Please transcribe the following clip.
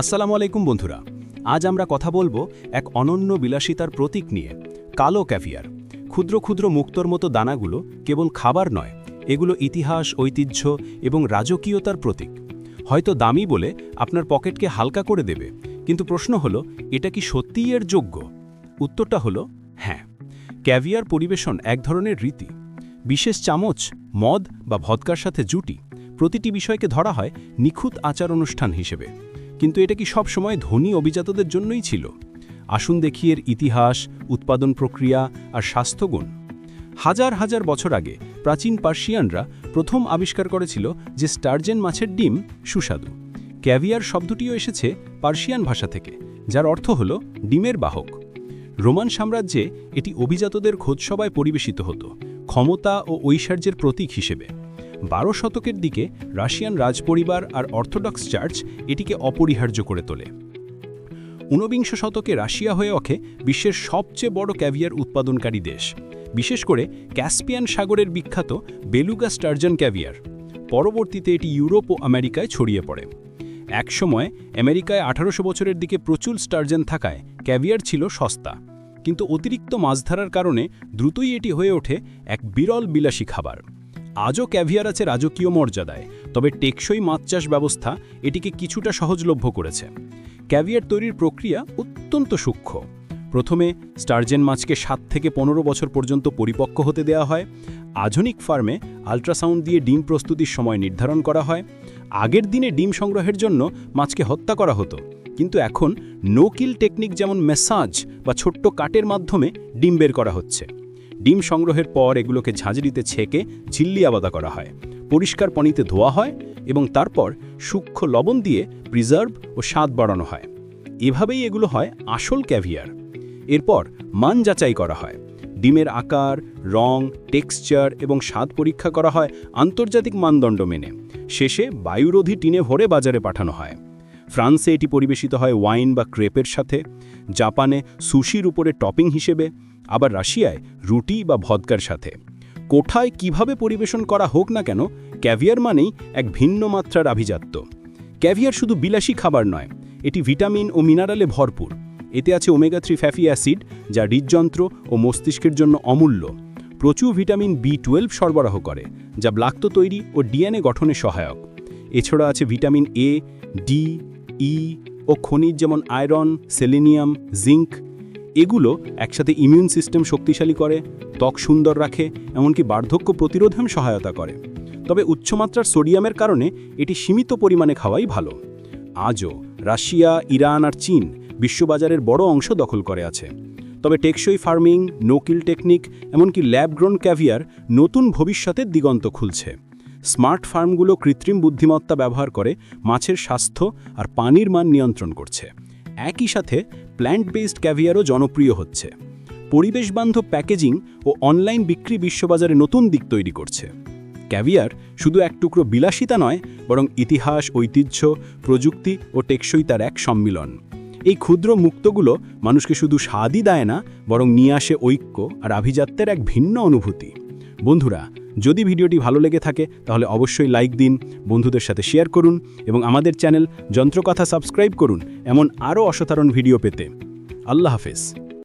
আসসালামু আলাইকুম বন্ধুরা। আজ আমরা কথা বলব এক অনন্য বিলাসিতার প্রতীক নিয়ে, কালো ক্যাভিয়ার। ক্ষুদ্র ক্ষুদ্র মুক্তর মতো দানাগুলো কেবল খাবার নয়, এগুলো ইতিহাস, ঐতিহ্য এবং রাজকীয়তার প্রতীক। হয়তো দামি বলে আপনার পকেটকে হালকা করে দেবে, কিন্তু প্রশ্ন হলো, এটা কি সত্যিই এর যোগ্য? উত্তরটা হলো হ্যাঁ। ক্যাভিয়ার পরিবেশন এক ধরনের রীতি। বিশেষ চামচ, মদ বা ভদকার সাথে জুটি প্রতিটি বিষয়কে ধরা হয় নিখুঁত আচার অনুষ্ঠান হিসেবে। কিন্তু এটা কি সব সময় ধনী অভিজাতদের জন্যই ছিল? আসুন দেখি এর ইতিহাস, উৎপাদন প্রক্রিয়া আর স্বাস্থ্যগুণ। হাজার হাজার বছর আগে প্রাচীন পার্সিয়ানরা প্রথম আবিষ্কার করেছিল যে স্টার্জেন মাছের ডিম সুস্বাদু। ক্যাভিয়ার শব্দটিও এসেছে পার্সিয়ান ভাষা থেকে, যার অর্থ হল ডিমের বাহক। রোমান সাম্রাজ্যে এটি অভিজাতদের খোঁজসভায় পরিবেশিত হতো, ক্ষমতা ও ঐশ্বর্যের প্রতীক হিসেবে। বারো শতকের দিকে রাশিয়ান রাজপরিবার আর অর্থোডক্স চার্চ এটিকে অপরিহার্য করে তোলে। ঊনবিংশ শতকে রাশিয়া হয়ে ওঠে বিশ্বের সবচেয়ে বড় ক্যাভিয়ার উৎপাদনকারী দেশ। বিশেষ করে ক্যাসপিয়ান সাগরের বিখ্যাত বেলুগা স্টার্জন ক্যাভিয়ার। পরবর্তীতে এটি ইউরোপ ও আমেরিকায় ছড়িয়ে পড়ে। একসময় আমেরিকায় আঠারোশো বছরের দিকে প্রচুর স্টার্জেন থাকায় ক্যাভিয়ার ছিল সস্তা। কিন্তু অতিরিক্ত মাছ ধরার কারণে দ্রুতই এটি হয়ে ওঠে এক বিরল বিলাসী খাবার। আজও ক্যাভিয়ার আছে রাজকীয় মর্যাদায়, তবে টেকসই মাছ চাষ ব্যবস্থা এটিকে কিছুটা সহজলভ্য করেছে। ক্যাভিয়ার তৈরির প্রক্রিয়া অত্যন্ত সূক্ষ্ম। প্রথমে স্টার্জেন মাছকে সাত থেকে পনেরো বছর পর্যন্ত পরিপক্ক হতে দেওয়া হয়। আধুনিক ফার্মে আল্ট্রাসাউন্ড দিয়ে ডিম প্রস্তুতির সময় নির্ধারণ করা হয়। আগের দিনে ডিম সংগ্রহের জন্য মাছকে হত্যা করা হতো, কিন্তু এখন নোকিল টেকনিক যেমন মেসাজ বা ছোট্ট কাটের মাধ্যমে ডিম বের করা হচ্ছে। ডিম সংগ্রহের পর এগুলোকে ঝাঁঝরিতে ছেঁকে ঝিল্লি আবাদা করা হয়। পরিষ্কার পানিতে ধোয়া হয় এবং তারপর সূক্ষ্ম লবণ দিয়ে প্রিজার্ভ ও স্বাদ বাড়ানো হয়। এভাবেই এগুলো হয় আসল ক্যাভিয়ার। এরপর মান যাচাই করা হয়। ডিমের আকার, রং, টেক্সচার এবং স্বাদ পরীক্ষা করা হয় আন্তর্জাতিক মানদণ্ড মেনে। শেষে বায়ুরোধী টিনে ভরে বাজারে পাঠানো হয়। ফ্রান্সে এটি পরিবেশিত হয় ওয়াইন বা ক্রেপের সাথে। জাপানে সুশির উপরে টপিং হিসেবে। আবার রাশিয়ায় রুটি বা ভদকার সাথে। কোঠায় কীভাবে পরিবেশন করা হোক না কেন, ক্যাভিয়ার মানেই এক ভিন্ন মাত্রার আভিজাত্য। ক্যাভিয়ার শুধু বিলাসী খাবার নয়, এটি ভিটামিন ও মিনারেলে ভরপুর। এতে আছে ওমেগা থ্রি ফ্যাফি অ্যাসিড, যা হৃদযন্ত্র ও মস্তিষ্কের জন্য অমূল্য। প্রচুর ভিটামিন বি টুয়েলভ সরবরাহ করে, যা ব্লাক্ত তৈরি ও ডিএনএ গঠনে সহায়ক। এছাড়া আছে ভিটামিন এ, ডি, ই ও খনিজ যেমন আয়রন, সেলেনিয়াম, জিঙ্ক এগুলো একসাথে ইমিউন সিস্টেম শক্তিশালী করে, ত্বক সুন্দর রাখে, এমনকি বার্ধক্য প্রতিরোধেও সহায়তা করে। তবে উচ্চমাত্রার সোডিয়ামের কারণে এটি সীমিত পরিমাণে খাওয়াই ভালো। আজও রাশিয়া, ইরান আর চীন বিশ্ববাজারের বড় অংশ দখল করে আছে। তবে টেকসই ফার্মিং, নোকিল টেকনিক, এমনকি ল্যাবগ্রোন ক্যাভিয়ার নতুন ভবিষ্যতের দিগন্ত খুলছে। স্মার্ট ফার্মগুলো কৃত্রিম বুদ্ধিমত্তা ব্যবহার করে মাছের স্বাস্থ্য আর পানির মান নিয়ন্ত্রণ করছে। একই সাথে প্ল্যান্ট বেসড ক্যাভিয়ারও জনপ্রিয় হচ্ছে। পরিবেশবান্ধব প্যাকেজিং ও অনলাইন বিক্রি বিশ্ববাজারে নতুন দিক তৈরি করছে। ক্যাভিয়ার শুধু এক টুকরো বিলাসিতা নয়, বরং ইতিহাস, ঐতিহ্য, প্রযুক্তি ও টেকসইতার এক সম্মিলন। এই ক্ষুদ্র মুক্তগুলো মানুষকে শুধু স্বাদই দেয় না, বরং নিয়ে আসে ঐক্য আর আভিজাত্যের এক ভিন্ন অনুভূতি। বন্ধুরা, যদি ভিডিওটি ভালো লেগে থাকে, তাহলে অবশ্যই লাইক দিন, বন্ধুদের সাথে শেয়ার করুন এবং আমাদের চ্যানেল যন্ত্রকথা সাবস্ক্রাইব করুন, এমন আরও অসাধারণ ভিডিও পেতে। আল্লাহ হাফেজ।